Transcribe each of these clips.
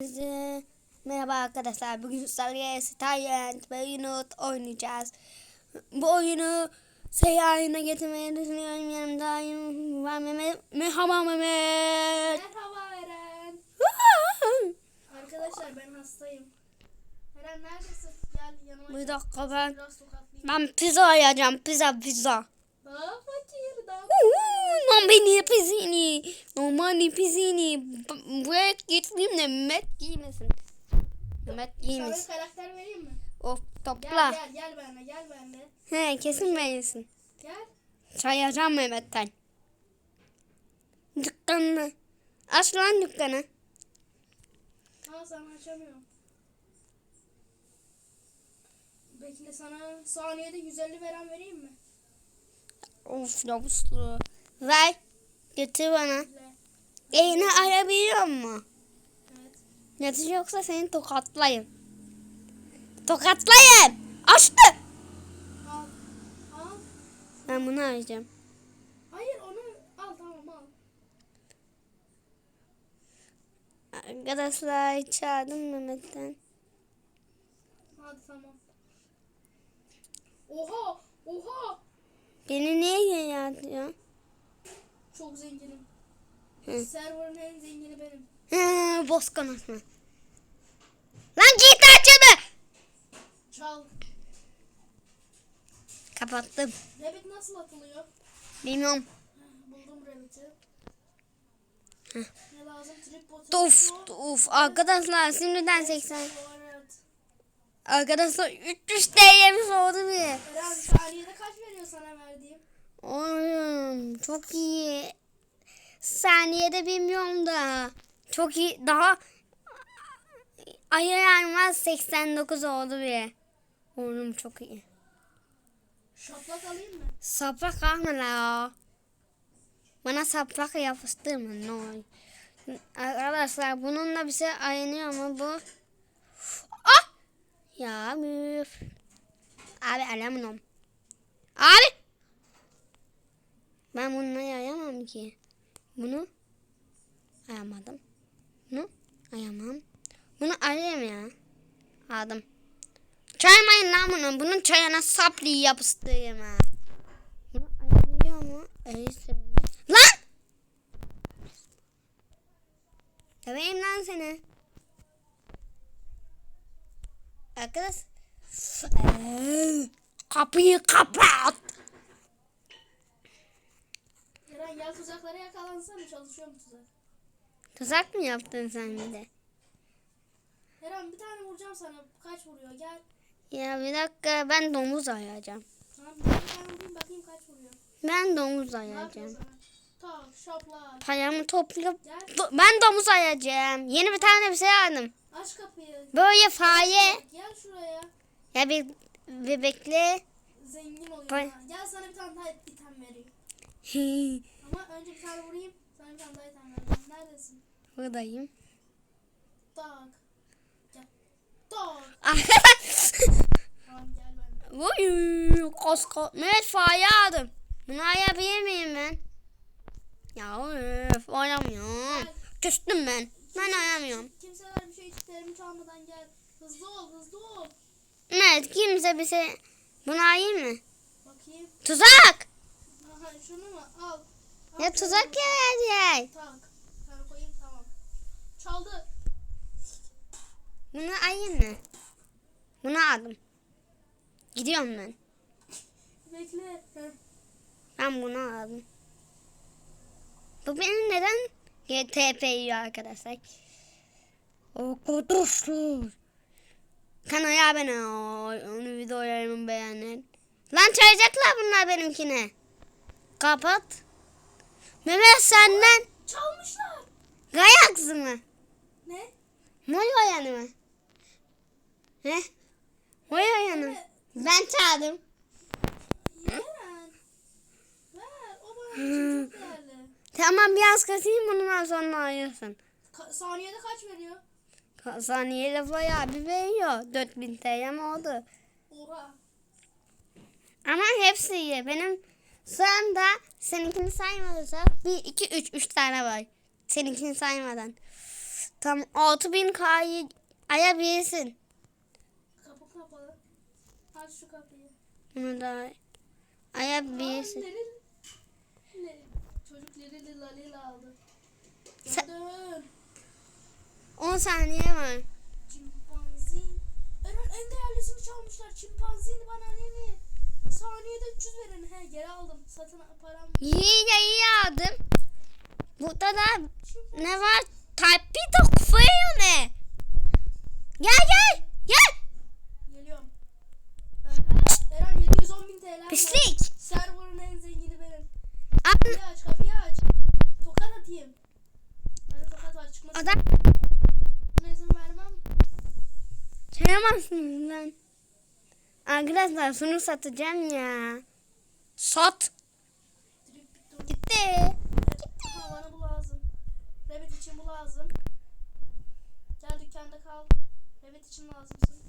Herkese Merhaba arkadaşlar. Bugün sizlerle ve Unit oynayacağız. Bu oyunu seyahatine getirmeyi düşünüyorum. Yanımda Yunus var Mehmet. Merhaba Mehmet. Merhaba Eren. Arkadaşlar ben hastayım. Eren neredesin? Gel yanıma. Bir dakika ben. Ben pizza yiyeceğim. Pizza pizza. Daha fakir daha. Beni pizzini. Non beni pizzini. B- Buraya getireyim de Mehmet giymesin. Sana bir giymesin. karakter vereyim mi? Of Gel topla. gel gel benimle gel benimle. He kesin beğensin. Gel. Sayacağım Mehmet'ten. Dükkanını. Aç lan dükkanı. Ama sana açamıyorum. Bekle sana saniyede 150 veren vereyim mi? Of yavuzlu. Ver. Getir bana. Eğne arabiliyor mu? Evet. Getir yoksa seni tokatlayayım. Tokatlayayım. Açtı. Al. Al. Ben bunu arayacağım. Hayır onu al tamam al. Arkadaşlar çağırdım Mehmet'ten. Hadi tamam. Oha! Oha! Beni niye yaratıyor? Çok zenginim. Hı. Server'ın en zengini benim. Hı, boz konuşma. Lan git açını. Çal. Kapattım. Rabbit nasıl atılıyor? Bilmiyorum. Heh, Buldum Rabbit'i. Hı. Ne lazım? Tripod. Of of arkadaşlar şimdiden 80. Evet. Arkadaşlar 300 TL'miz oldu. Eren saniyede kaç sana verdiğim? Oğlum çok iyi. Saniyede bilmiyorum da. Çok iyi. Daha ayı yanmaz 89 oldu bir. Oğlum çok iyi. Şaplak alayım mı? Saprak alma la. Bana saprak yapıştırma ne olur. Arkadaşlar bununla bir şey ayınıyor mu bu? Ah! Ya müf. Abi alamıyorum. Abi! Ben bununla yayamam ki. Bunu ayamadım. Bunu ayamam. Bunu ayayım ya. Aldım. Çaymayın lan bunu. Bunun çayına saplı yapıştırayım ha. Bunu ayabiliyor mu? Öyleyse. Lan! Döveyim lan seni. Arkadaş. Kapıyı kapat. Eren gel tuzaklara yakalansana çalışıyor mu tuzak? Tuzak mı yaptın sen bir de? Eren bir tane vuracağım sana. Kaç vuruyor? Gel. Ya bir dakika ben domuz ayacağım. Tamam bir tane vurayım bakayım kaç vuruyor. Ben domuz ayacağım. Tak şaplak. Payamı toplayıp. Do- ben domuz ayacağım. Yeni bir tane bir şey aldım. Aç kapıyı. Böyle faye. Gel şuraya. Ya bir, bir bekle. Zengin oluyor. Bay-. Gel sana bir tane daha item vereyim. Ama önce bir tane vurayım. Sana bir tane daha item vereceğim. Neredesin? Buradayım. Tak. Gel. Tak. Tamam gel ben. Oy, kosko. Evet faye aldım. Bunu ayabilir miyim ben? Ya öf oynamıyorum. Küstüm ben. Ben oynamıyorum. Kimseler bir şey isterimi çalmadan gel. Hızlı ol hızlı ol. Evet kimse bir şey... Bunu ayayım mı? Bakayım. Tuzak. Aha şunu mu? Al. Al Ya tuzak ya verecek. Tak. Sana koyayım tamam. Çaldı. Bunu ayayım mı? Bunu aldım. Gidiyorum ben. Bekle. Heh. Ben bunu aldım. Bu benim neden GTP yiyor arkadaşlar? Arkadaşlar. Kanala abone ol. Onu videolarımı beğenin. Lan çalacaklar bunlar benimkine. Kapat. Mehmet senden Çalmışlar. gayaksı mı? Ne? Moy oyanı mı? He? Moy oyanı mı? Ben çaldım. Eren. Ver. O bana çok değerli. Tamam biraz kasayım bundan sonra ayırsın. Ka- saniyede kaç veriyor? Saniyede bayağı bir veriyor. 4000 TL mi oldu? Oha. Ama hepsi iyi. Benim anda seninkini saymadıysak 1, 2, 3, 3 tane var. Seninkini saymadan. Tam 6000 K'yı ayabilirsin. Kapı kapalı. Aç şu kapıyı. Bunu da Aa, ayabilirsin. Le- Çocuk Leril'i Lalila aldı. Sen- Dön. 10 saniye var. Çimpanzin. Eren en değerlisini çalmışlar. Çimpanzin bana ne mi? Saniyede 300 veren. He geri aldım. Satın param. İyi de iyi aldım. Burada da Çimpanzin. ne var? Type kufayı ne? Gel gel gel. Geliyorum. Ben, Eren 710 bin TL var. Pislik. Server'ın en zengini benim. Al. Kapıyı aç kapıyı aç. Tokat atayım. Bende tokat var çıkmasın. Adam. Sayamazsın lan. Arkadaşlar şunu satacağım ya. Sat. O. Gitti. Ha, bana bu lazım. Rabbit için bu lazım. Gel dükkanda kal. Rabbit için lazımsın.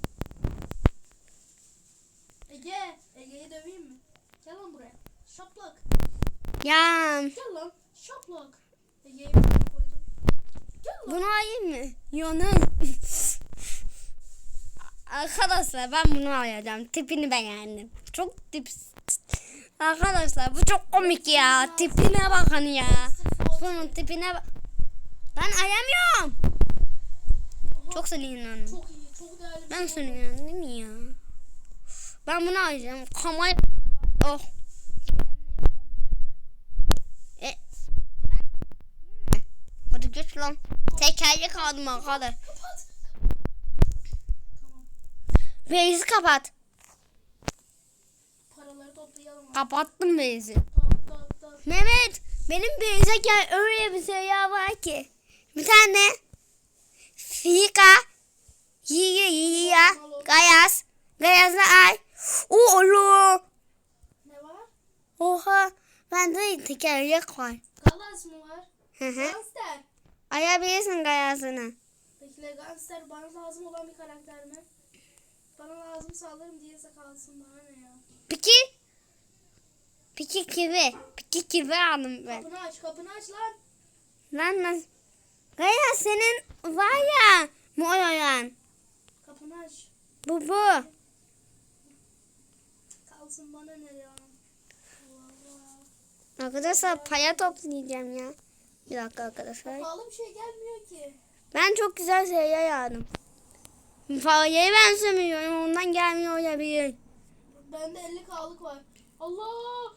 Ege. Ege'yi döveyim mi? Gel lan buraya. Şaplak. Ya Gel lan. Şaplak. Ege'yi koydum. Gel lan. bunu alayım mı? Yonay. Arkadaşlar ben bunu alacağım. Tipini beğendim. Çok tip. Arkadaşlar bu çok komik ya. Tipine bakın ya. Bunun tipine bak. Ben ayamıyorum. Aha, Çok sinirlendim. çok iyi. Çok değerli Ben şey. sinirlendim ya. Ben bunu alacağım. Kamay. Oh. E. Hadi geç lan. Tekerlek aldım arkadaş. Kapat. Beyzi kapat. Paraları toplayalım. Kapattım beyzi. Mehmet benim beyze gel öyle bir şey ya var ki. Bir tane fika yiye yiye gayaz gayazla ay. O olur. Ne var? Oha bende tekerlek var. Galas mı var? Hı hı. Gangster. Ayabilirsin gayazını. Peki Le Gangster bana lazım olan bir karakter mi? Bana lazım alırım diyese kalsın bana ne ya? Piki. Piki kivi. Piki kivi aldım ben. Kapını aç kapını aç lan. Lan nasıl? Gayaz senin var ya. Moyoyan. Kapını aç. Bu bu. Kalsın bana ne ya? Allah. Arkadaşlar paya toplayacağım ya. Bir dakika arkadaşlar. Pahalı bir şey gelmiyor ki. Ben çok güzel şeyler aldım. Parayı ben sömürüyorum ondan gelmiyor olabilir. Bende 50k'lık var. Allah!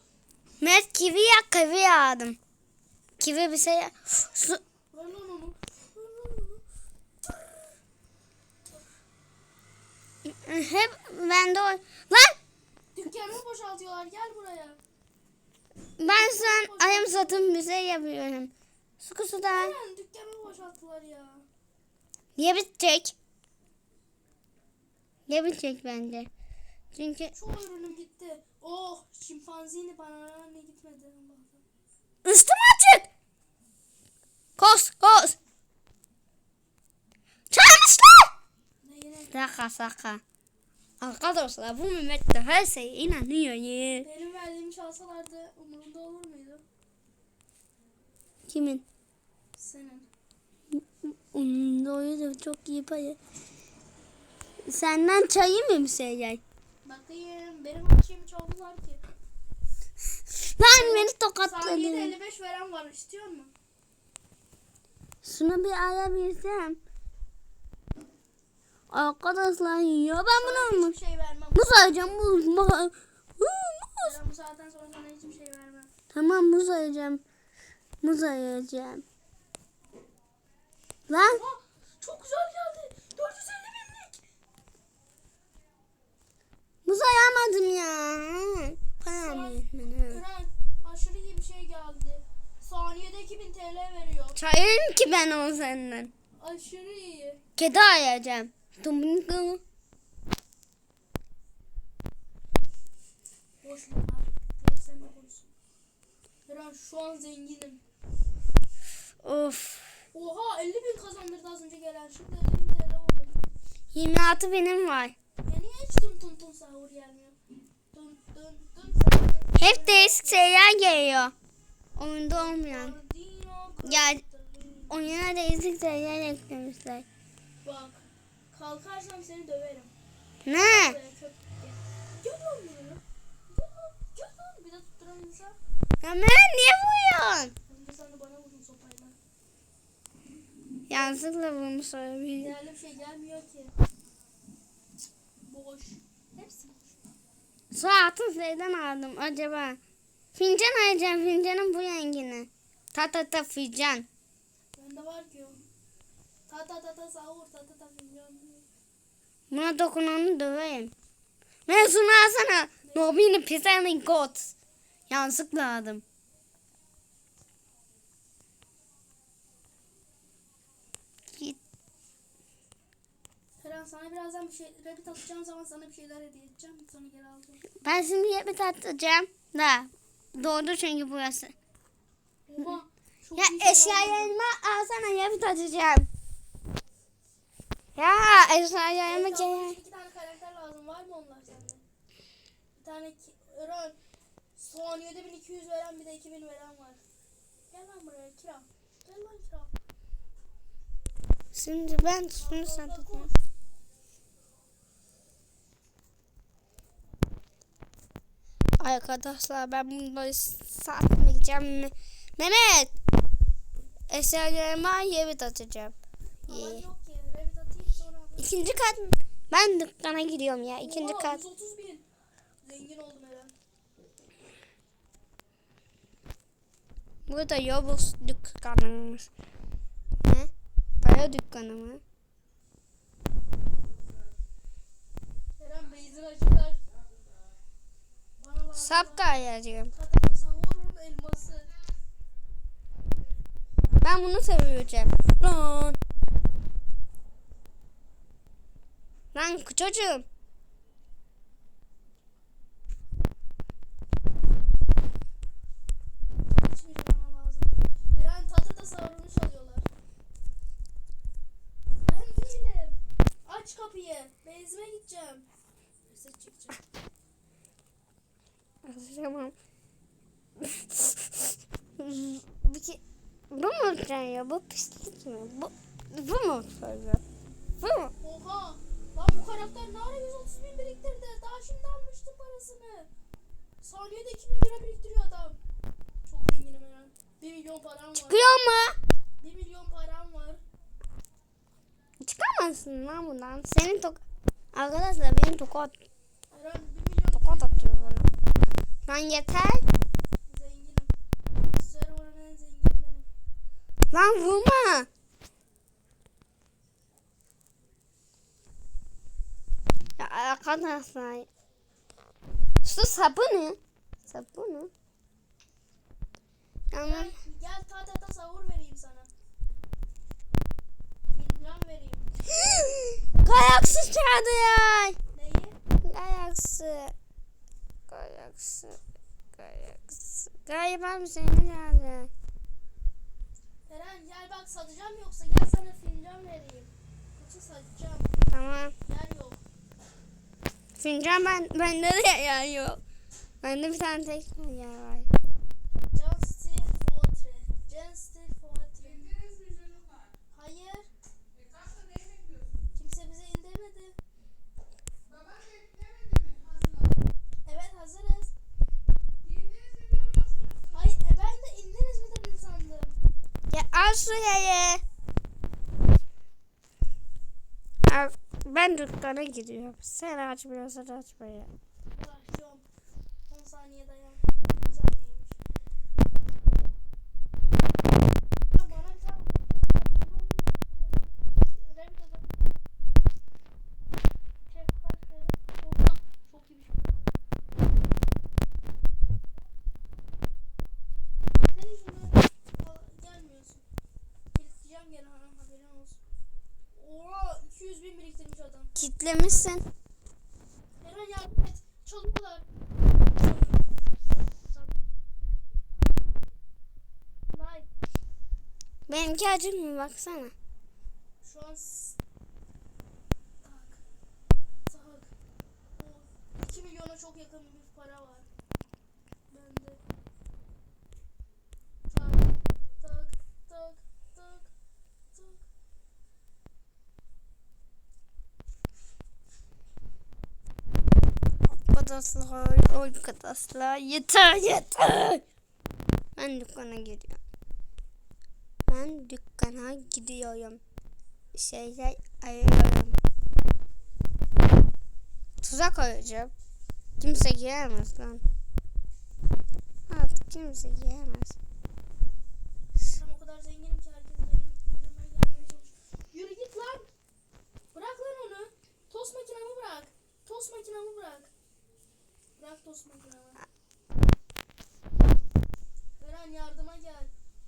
Mert kivi ya kivi aldım. Kivi bir şey. Su. Ver lan onu. Hep bende o. Lan Dükkanımı boşaltıyorlar gel buraya. ben an ayım satım bir şey yapıyorum. Sıkı sudan. Hemen dükkanımı boşalttılar ya. Niye bitecek? Niye bitecek bence? Çünkü Çoğu ürünüm gitti. Oh şimpanzini bana ne gitmedi üstüm açık. Kos kos. Çalmışlar. Ne? Şaka şaka. Arkadaşlar bu Mehmet de her şeye inanıyor ya. Benim verdiğimi çalsalardı umurumda olur muydu? Kimin? Senin. Onun da çok iyi payı. Senden çayı mı gel? Bakayım benim her şeyimi çaldılar ki. Lan beni Saniyede tokatladın. 55 veren var istiyor musun? Şunu bir alabilsem. Arkadaşlar ya ben bunu almış. Hiçbir şey vermem. Muz alacağım muz. Muz. Ben bu saatten sonra sana hiçbir şey vermem. Tamam muz alacağım. Muz alacağım. Lan Aa, çok güzel geldi. Muz alamadım ya. Eren aşırı iyi bir şey geldi. Saniyede 2000 TL veriyor. Çayım ki ben o senden. Aşırı iyi. Kedi ayacağım. Tumbunkunu. Boş. Direkt sen de şu an zenginim. Of. Oha 50 bin kazandırdı az önce gelen. Şimdi 50 bin TL oldu. 26 benim var. Ya tun tun tun sahur gelmiyor? Tun tun tun sahur. Hep değişik şeyler geliyor. Oyunda olmayan. Gel. oyuna değişik şeyler eklemişler. Bak. Kalkarsam seni döverim. Ne? Ya ben niye vuruyorsun? Yanlışlıkla vurmuş olabilir. Değerli bir şey gelmiyor ki. Boş. Hepsi boş. Su altın şeyden aldım acaba. Fincan alacağım fincanın bu rengini. Ta ta ta fincan. Bende var ki o. Ta ta ta ta sahur ta ta ta milyon. Buna dokunanı döveyim. Ben şunu alsana. Nobini pisanın got. Yanlışlıkla aldım. Git. Kerem sana birazdan bir şey rabbit atacağım zaman sana bir şeyler hediye edeceğim. Sonra geri alacağım. Ben şimdi yepyeni atacağım. Da. Doğdu çünkü burası. Oha. Ya eşyalarımı alsana yapıt atacağım. Ya eşyalarımı Evet, gel. iki tane karakter lazım. Var mı onlar sende? Bir tane ki, Eren. Saniyede 1200 veren bir de 2000 veren var. Gel lan buraya Kira. Gel lan Kira. Şimdi ben şunu satacağım. Arkadaşlar ben bunları satmayacağım. Mehmet. Eşyalarıma yapıt atacağım. Alan İyi. yok ki. Rabbit atayım sonra alırım. İkinci kat. Ben dükkana gidiyorum ya. İkinci Oha, kat. 130 bin. Zengin oldum Eren. Burada Yobus dükkanıymış. Ne? Para dükkanı mı? Eren benzin açıklar. Sapka elması. Ben bunu seviyorum. Lan. Lan çocuğum. Kapıyı. Benzime gideceğim. Ses çekeceğim. Tamam. Bu ki bu mu olacaksın ya? Bu pislik mi? Bu, bu mu söylüyor? Bu mu? Oha. Lan bu karakter ne ara 130 bin biriktirdi. Daha şimdi almıştım parasını. Saniyede 2000 lira biriktiriyor adam. Çok zenginim Eren. 1 milyon param var. Çıkıyor mu? 1 milyon param var. Çıkamazsın lan bundan. Senin tok... Arkadaşlar benim tokat, Eren 1 milyon tokat 200 bin atıyor bana. Lan yeter. Zenginim. Server'ın en zengini benim. Lan vurma. Ya arkadaşlar. Şu? Sapı ne? Tamam. Gel, gel tatata sahur vereyim sana. Fincan vereyim. Kayaksı çağırdı ya. Neyi? Kayaksı. Kayaksı. Kayaksı. Galiba bir seni çağırdı. Eren gel bak satacağım yoksa gel sana fincan vereyim. Yoksa satacağım. Tamam. Yer yok. Fincan ben, bende de yer yok. Bende bir tane tek yer var. Can Steel Fortre. Can Steel Fortre. Hayır. Kimse bize indirmedi. Evet hazırız. Hayır e, ben de indiniz mi dedin sandım. Ya al şuraya. Al, ben dükkana gidiyorum. Sen açmıyorsan açmaya. Uğraşıyorum. 10 saniye dayan. 100 bin biriktirmiş adam. Kitlemişsin. Eren yardım et. Çalıyorlar. Benimki acık baksana. Şu an tak. Tak. 2 milyona çok yakın Arkadaşlar, arkadaşlar yeter yeter. Ben dükkana gidiyorum. Ben dükkana gidiyorum. Şeyler arıyorum. Tuzak arayacağım. Kimse giremez lan. Artık kimse giremez. Ben o kadar zenginim ki herkes benim yerime gelmeye çalışıyor. Yürü git lan. Bırak lan onu. Tost makinamı bırak. Tost makinamı bırak. Tost makinamı. Eren yardıma gel.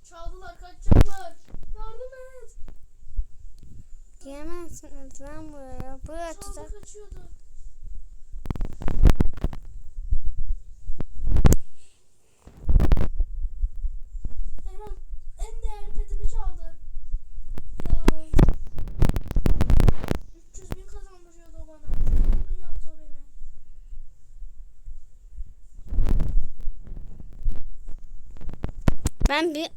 Çaldılar kaçacaklar. Yardım et. Giremezsiniz lan buraya. Buraya. Çaldı kaçıyordu. Eren en değerli petimi çaldı. Ya. 300 bin kazandırıyordu o bana. Zengin yaptı o beni. Ben bir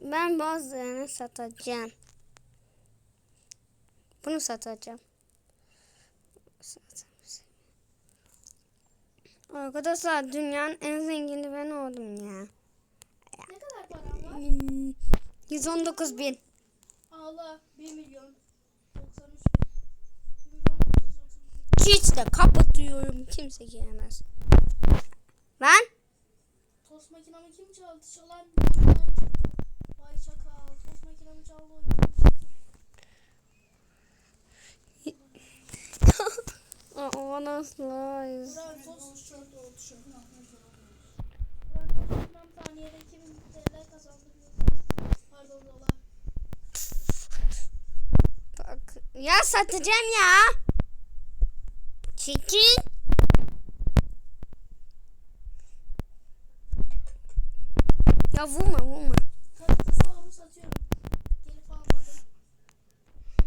ben bazılarını satacağım. Bunu satacağım. Arkadaşlar dünyanın en zengini ben oldum ya. Ne kadar param var? Hmm, 119 bin. Ağla 1 milyon 93 bin. 1 milyon 930 bin. Hiç de kapatıyorum. Kimse giremez. Ben Tost makinamı kim çaldı? Çalan oyundan çıktı. Vay çakal. Tost makinamı çaldı oyundan çıktı. Aa, nasıl? Burak tost tişört oldu şu an. Burak tost makinam saniyede 2000 TL kazandırıyor. Pardon dolar. Bak, ya satacağım ya. Çekil. Ya vurma vurma. Satıyorum. Gelip almadım.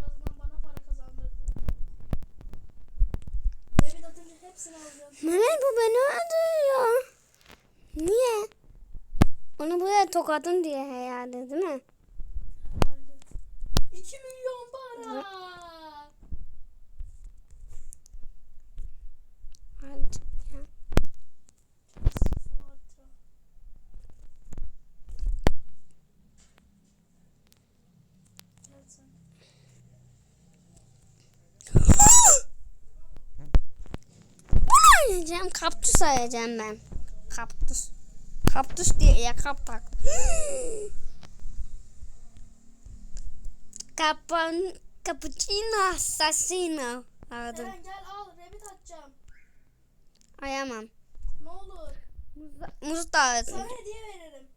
Azından bana para kazandırdı. Bebek atınca hepsini alacağım. Mehmet bu beni öldürüyor. Niye? Onu buraya tokadın diye herhalde değil mi? Herhalde. 2 milyon para. Artık ya. Fuatra. Gel sen. Bunu oynayacağım. Kaptüs arayacağım ben. Kaptüs. Kaptüs diye ya kaptak. Kapan, cappuccino assassino aradım. Eren gel al. Rabbit atacağım. Ayamam. Ne olur. Muz da aradım. Sana hediye veririm.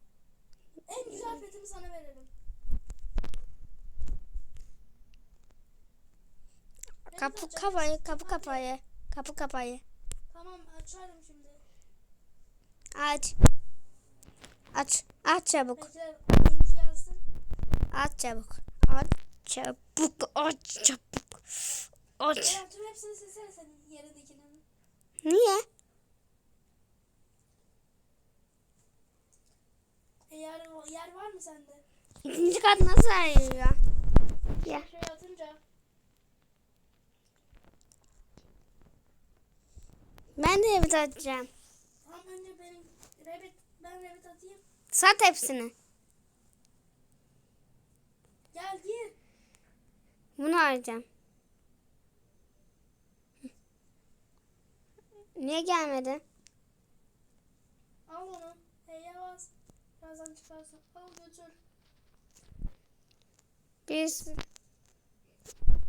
En güzel petimi sana veririm. Kapı kafayı, kapı Hadi. kafayı. Kapı kafayı. Açarım şimdi. Aç. Aç. Aç çabuk. Oyuncu gelsin. Aç çabuk. Aç çabuk. Aç çabuk. Aç. Tüm hepsini silsene senin yerindekinin. Niye? E, yer, yer var mı sende? İkinci kat nasıl ayırıyor? Ya. Şey atınca. Ben de evet atacağım. Tamam önce benim Rabbit ben Rabbit atayım. Sat hepsini. Gel gir. Bunu arayacağım. Niye gelmedi? Al onu. Heye bas. Birazdan çıkarsın. Al götür. Biz...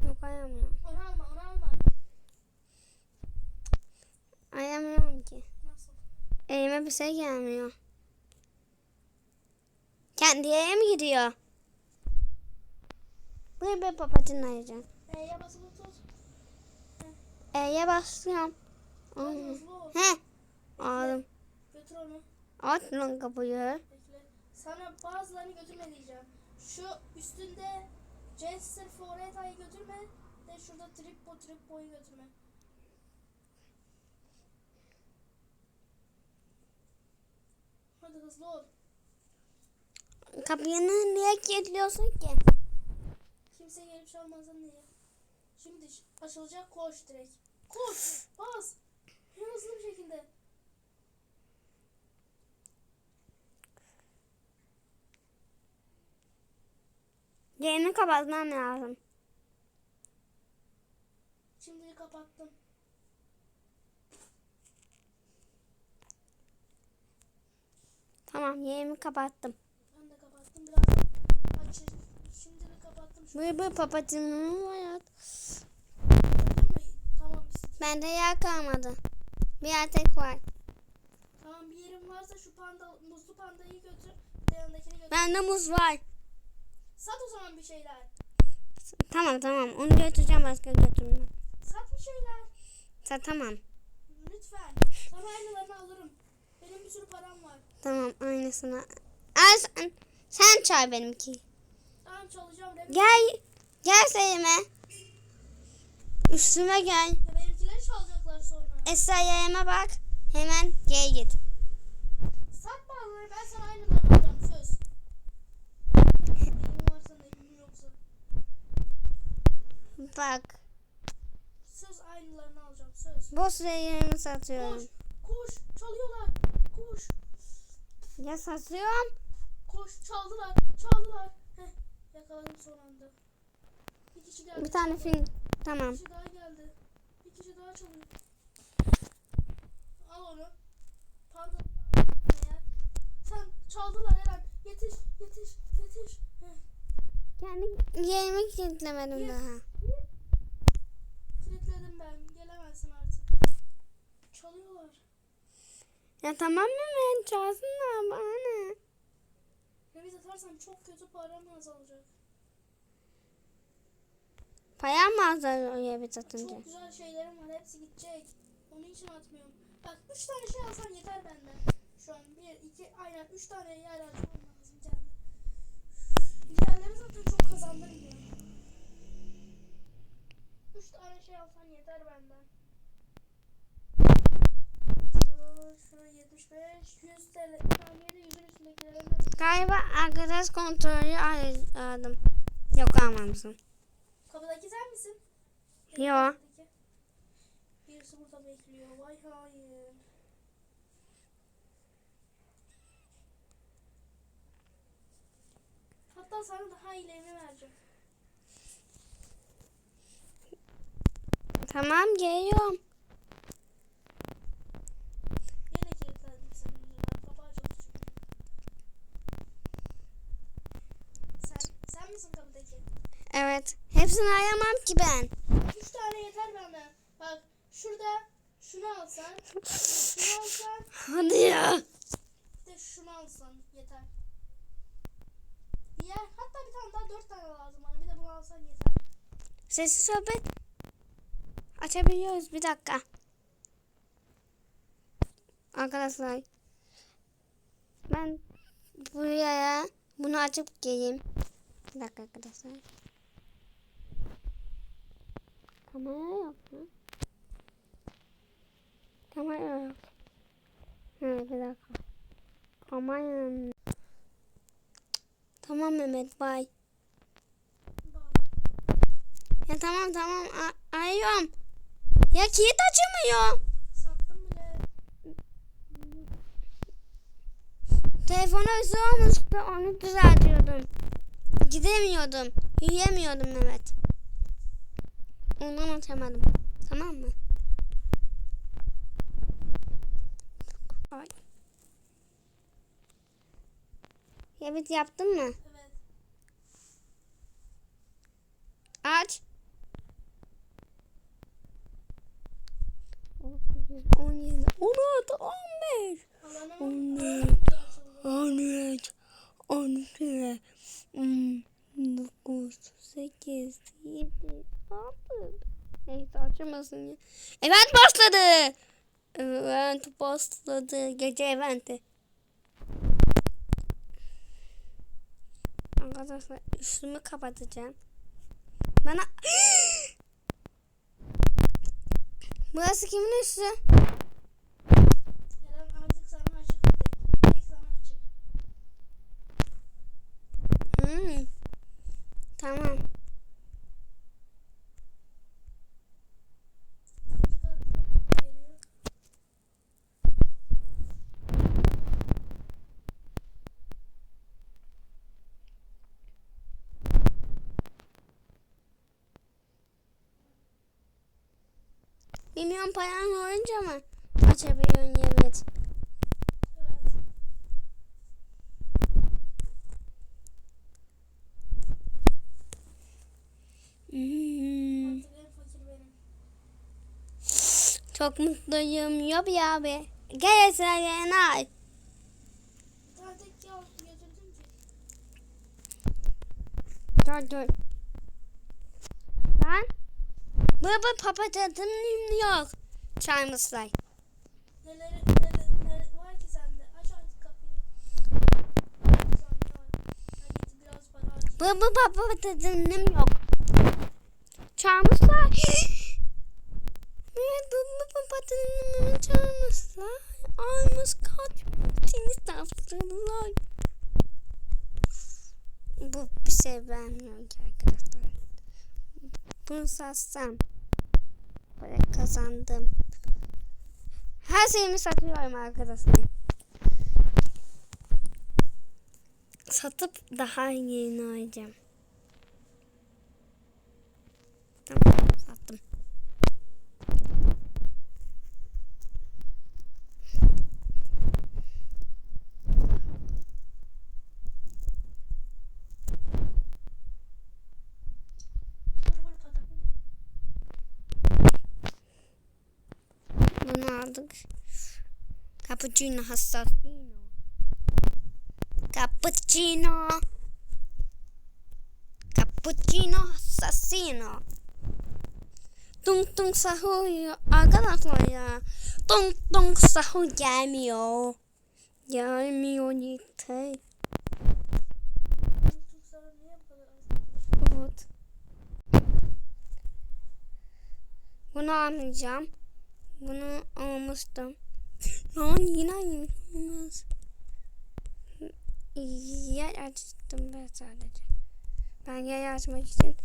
Yok ayamıyorum. Onu alma onu alma. Ayamıyorum ki. Nasıl? Elime bir şey gelmiyor. Kendi yere mi gidiyor? Buraya bir papatını arayacağım. Heye basılı tut. E'ye basıyorum. He. Aldım. Götür onu. Aç lan kapıyı. Bekle. Sana bazılarını götürme diyeceğim. Şu üstünde Jester Floreta'yı götürme. De şurada Trippo Trippo'yu götürme. Hadi hızlı ol. Kapıyı niye kilitliyorsun ki? Kimse gelip çalmasın diye. Şimdi açılacak koş direkt. Koş. Bas. En hızlı bir şekilde. Yayını kapatmam lazım. Şimdi kapattım. Tamam yayını kapattım. Ben de kapattım. Biraz açı. Şimdi de kapattım. Şu Bu bu papatyanın hayat. Tamam. Bende yer kalmadı. Bir yer tek var. Tamam bir yerim varsa şu panda, muzlu pandayı götür. Bir de yanındakini götür. Bende muz var. Sat o zaman bir şeyler. Tamam tamam onu götüreceğim başka götürmem. Sat bir şeyler. Satamam. Lütfen. Sana aynılarını alırım. Benim bir sürü param var. Tamam aynısını. Al sen, sen çay benimki. Tamam çalacağım. Gel. Gel Selim'e. Üstüme gel. Benimkileri çalacaklar sonra. Esra yayıma bak. Hemen gel git. Sat bağları ben sana aynılarını alacağım söz. Neyim varsa neyim yoksa. Bak. Söz aynılarını alacağım söz. Boz yayını Koş satıyorum. koş çalıyorlar. Koş Ya satıyorum. koş çaldılar çaldılar. Heh yakaladım son anda. Bir kişi geldi. Bir tane film. Tamam. Bir kişi daha geldi. Bir kişi daha çalıyor. Al onu. Eğer. Sen çaldılar Eren. Yetiş yetiş yetiş. Heh. Kendi yayımı kilitlemedim daha. Kilitledim ben. Gelemezsin artık. Çalıyorlar. Ya tamam mı ben çalsınlar bana ne? Reviz atarsam çok kötü param azalacak. Payam mı azalıyor ya bir satınca? Çok güzel şeylerim var. Hepsi gidecek. Onun için atmıyorum. Bak 3 tane şey alsan yeter benden. Şu an 1, 2, aynen 3 tane yer harcamam lazım kendi. Diğerleri zaten çok kazandırmıyor. 3 tane şey alsan yeter benden. Dur, Şu 75, 100 TL. Saniyede 100'ün üstündekilerin hepsi. Galiba arkadaş kontrolü al- aldım. Yok almamışım. Kapıdaki sen misin? Yo. Kapıdaki. Birisi burada bekliyor. Vay hayır. Hatta sana daha iyilerini vereceğim. Tamam geliyorum. Yine kilitledim senin yüzünden. Kapı açıldı çünkü. Sen, sen misin kapıdaki? Evet. Hepsini ayamam ki ben. Üç tane yeter benden. Bak şurada şunu alsan. Şunu alsan. Hadi ya. Bir de şunu alsan yeter. Diğer hatta bir tane daha dört tane lazım bana. Bir de bunu alsan yeter. Sessiz sohbet. Açabiliyoruz bir dakika. Arkadaşlar. Ben buraya bunu açıp geleyim. Bir dakika arkadaşlar. Kamera yok mu? Kamera yok. Evet bir dakika. Kamera. Tamam Mehmet bay. Ya tamam tamam A- arıyorum. Ya kilit açılmıyor. Sattım bile. Telefonu hızlı olmuştu onu düzeltiyordum. Gidemiyordum. Yürüyemiyordum Mehmet. Ondan açamadım. Tamam mı? Ay. Evet yaptın mı? Evet. Aç. 17, 16, 15. Alanım. Anne. Alanım açıldı. 13, 12, 9, 8, 7, 6. Neyse açılmasın ya. Event başladı. Event başladı. Gece eventi. Arkadaşlar üstümü kapatacağım. Bana... Burası kimin üstü? Hmm. Tamam. Milyon paran olunca mı açabiliyorsun evet. Çok mutluyum. Yobi abi. Gel ki. Dur dur. Lan. Baba papatyadım yok. Çaymışlar. Neleri, neleri, neleri var ki sende? Aç artık kapıyı. Bir saniye var. Ben gidip biraz para harcayayım. Baba papatyadım yok. Çaymışlar. Evet papatyadım çaymışlar. Almış kaç. Seni sapsırlar. Bu bir şey vermiyor ki arkadaşlar. Bunu satsam. Para kazandım. Her şeyimi satıyorum arkadaşlar. Satıp daha yeni alacağım. Tamam sattım. Dur dur patakım. Bunu aldık. Cappuccino assassino. Cappuccino. Cappuccino assassino. Tung tung sahur. Arkadaşlar ya. Tung tung sahur gelmiyor. Gelmiyor yeter. Evet. Bunu almayacağım. Bunu almıştım. Lan yine almış. Yer açtım ben sadece. Ben yer açmak için.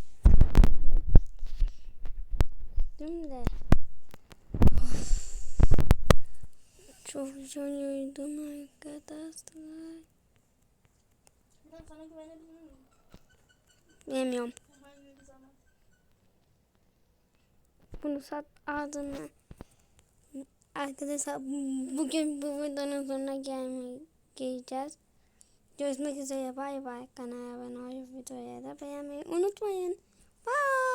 Değil de. Of. Çok yoruldum arkadaşlar. Ben sana güvenebilir miyim? Bilmiyorum. Bunu sat ağzına. Arkadaşlar bu- bugün bu videonun sonuna gelmeye geleceğiz. Görüşmek üzere bay bay. Kanala abone olup videoya da beğenmeyi unutmayın. Bye.